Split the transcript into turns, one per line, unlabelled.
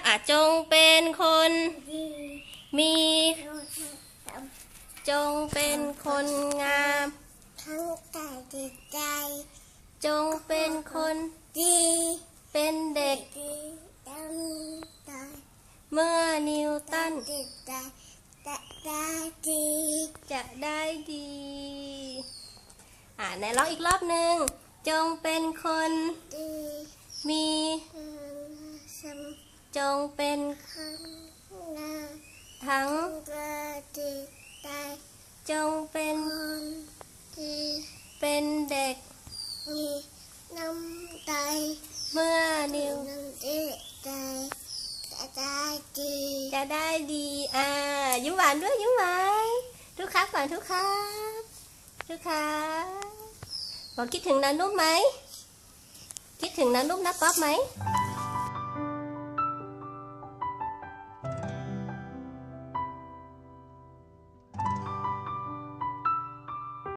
ครับอะจงเป็นคน
ดี
มี
รู้ทั้ง
จงเป็นคนงาม
ทั้งแต่จิตใจ
จงเป็นคน
ดี
เป็นเด็ก
ดีดำตาย
เมื่อนิวตัน
จิตใจแต่ได้ดี
จะได้ดี อ่าไหนร้องอีกรอบหนึ่ง จงเป็นคน
ดี
มี
สม
จงเป็น
คัญนา
ทั้ง
กระจิตใจ
จงเป็น
คนดี
เป็นเด็ก
มีน้ำใจ
เมื่อนิว
น้ำจิตใจจะได้ดี
จะได้ดีอ่ายิ้มหวานด้วยยิ้มหวานทุกครับก่อนทุกครับทุกครับบอกคิดถึงนานุ่มไหมคิดถึงนานุ่มนะป๊อปไหม